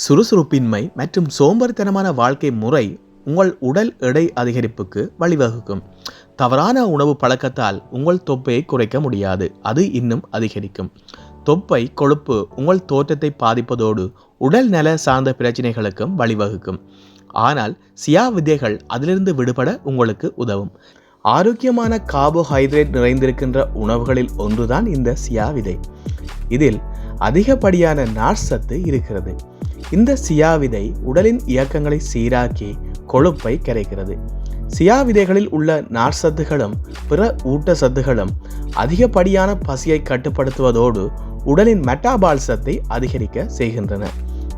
சுறுசுறுப்பின்மை மற்றும் சோம்பேறித்தனமான வாழ்க்கை முறை உங்கள் உடல் எடை அதிகரிப்புக்கு வழிவகுக்கும். தவறான உணவு பழக்கத்தால் உங்கள் தொப்பையை குறைக்க முடியாது. அது இன்னும் அதிகரிக்கும். தொப்பை கொழுப்பு உங்கள் தோற்றத்தை பாதிப்பதோடு உடல் நல சார்ந்த பிரச்சனைகளுக்கும் வழிவகுக்கும். ஆனால் சியா விதைகள் அதிலிருந்து விடுபட உங்களுக்கு உதவும். ஆரோக்கியமான கார்போஹைட்ரேட் நிறைந்திருக்கின்ற உணவுகளில் ஒன்றுதான் இந்த சியா விதை இதில் அதிகப்படியான நார்ச்சத்து இருக்கிறது. இந்த சியா விதை உடலின் இயக்கங்களை சீராக்கி கொழுப்பை கரைக்கிறது. சியா விதைகளில் உள்ள நார்ச்சத்துகளும் பிற ஊட்டச்சத்துகளும் அதிகப்படியான பசியை கட்டுப்படுத்துவதோடு உடலின் மெட்டாபால்சத்தை அதிகரிக்க செய்கின்றன.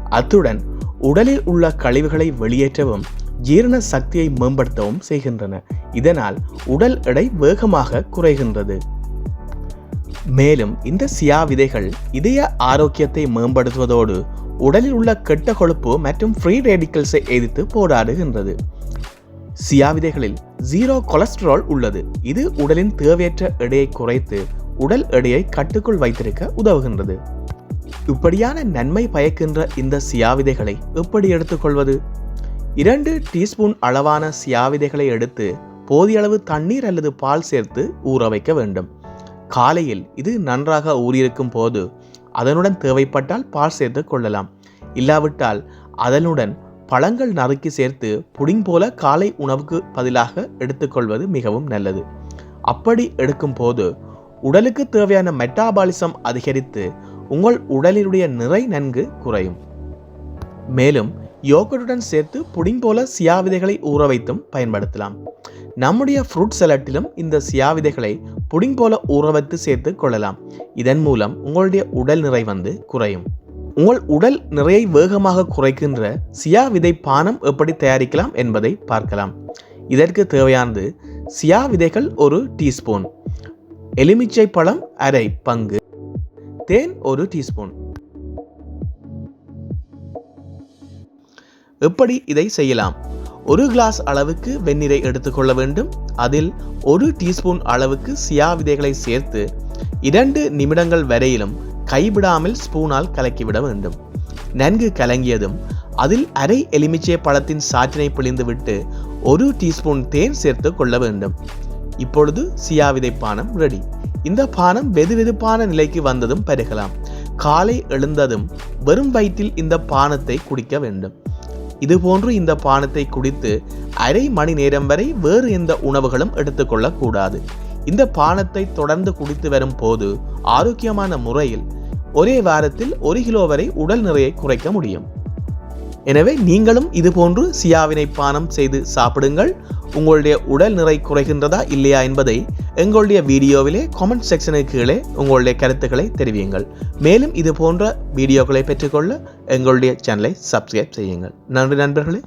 அத்துடன் உடலில் உள்ள கழிவுகளை வெளியேற்றவும் ஜீரண சக்தியை மேம்படுத்தவும் செய்கின்றன. இதனால் உடல் எடை வேகமாக குறைகின்றது. மேலும் இந்த சியா விதைகள் இதய ஆரோக்கியத்தை மேம்படுத்துவதோடு உடலில் உள்ள கெட்ட கொழுப்பு மற்றும் ஃப்ரீ ரேடிக்கல்ஸை எதிர்த்து போராடுகின்றது. சியா விதைகளில் ஜீரோ கொலஸ்ட்ரால் உள்ளது. இது உடலின் தேவையற்ற எடையை குறைத்து உடல் எடையை கட்டுக்குள் வைத்திருக்க உதவுகின்றது. இப்படியான நன்மை பயக்கின்ற இந்த சியா விதைகளை எப்படி எடுத்துக்கொள்வது? இரண்டு டீஸ்பூன் அளவான சியா விதைகளை எடுத்து போதிய அளவு தண்ணீர் அல்லது பால் சேர்த்து ஊற வைக்க வேண்டும். காலையில் இது நன்றாக ஊறியிருக்கும் போது அதனுடன் தேவைப்பட்டால் பால் சேர்த்து கொள்ளலாம். இல்லாவிட்டால் அதனுடன் பழங்கள் நறுக்கி சேர்த்து புடிங் போல காலை உணவுக்கு பதிலாக எடுத்துக்கொள்வது மிகவும் நல்லது. அப்படி எடுக்கும் போது உடலுக்கு தேவையான மெட்டாபாலிசம் அதிகரித்து உங்கள் உடலினுடைய நிறை நன்கு குறையும். மேலும் யோகட்டுடன் சேர்த்து புடிங் போல சியா விதைகளை ஊற வைத்தும் பயன்படுத்தலாம். நம்முடைய ஃப்ரூட் சலட்டிலும் இந்த சியா விதைகளை புடிங் போல ஊற வைத்து சேர்த்து கொள்ளலாம். இதன் மூலம் உங்களுடைய உடல் நிறை வந்து குறையும். உங்கள் உடல் நிறையை வேகமாக குறைக்கின்ற சியா விதை பானம் எப்படி தயாரிக்கலாம் என்பதை பார்க்கலாம். இதற்கு தேவையானது சியா விதைகள் ஒரு டீஸ்பூன். எலுமிச்சை பழம் அரை பங்கு. தேன் ஒரு டீஸ்பூன். எப்படி இதை செய்யலாம்? ஒரு கிளாஸ் அளவுக்கு வெந்நீரை எடுத்துக்கொள்ள வேண்டும். அதில் ஒரு டீஸ்பூன் அளவுக்கு சியா விதைகளை சேர்த்து இரண்டு நிமிடங்கள் வரையிலும் கைவிடாமல் ஸ்பூனால் கலக்கிவிட வேண்டும். நன்கு கலங்கியதும் அதில் அரை எலுமிச்சை பழத்தின் சாற்றினை பிழிந்துவிட்டு ஒரு டீஸ்பூன் தேன் சேர்த்து கொள்ள வேண்டும். இப்பொழுது சியா விதை பானம் ரெடி இந்த பானம் வெதுவெதுப்பான நிலைக்கு வந்ததும் பருகலாம். காலை எழுந்ததும் வெறும் வயிற்றில் இந்த பானத்தை குடிக்க வேண்டும். இதுபோன்று இந்த பானத்தை குடித்து அரை மணி நேரம் வரை வேறு எந்த உணவுகளும் எடுத்துக்கொள்ளக்கூடாது. இந்த பானத்தை தொடர்ந்து குடித்து வரும் போது ஆரோக்கியமான முறையில் ஒரே வாரத்தில் ஒரு கிலோ வரை உடல் நிறையை குறைக்க முடியும். எனவே நீங்களும் இதுபோன்று சியாவினை பானம் செய்து சாப்பிடுங்கள். உங்களுடைய உடல் நிறை குறைகின்றதா இல்லையா என்பதை எங்களுடைய வீடியோவிலே கமெண்ட் செக்ஷனுக்கு கீழே உங்களுடைய கருத்துக்களை தெரிவியுங்கள். மேலும் இது போன்ற வீடியோக்களை பெற்றுக்கொள்ள எங்களுடைய சேனலை சப்ஸ்கிரைப் செய்யுங்கள். நன்றி நண்பர்களே.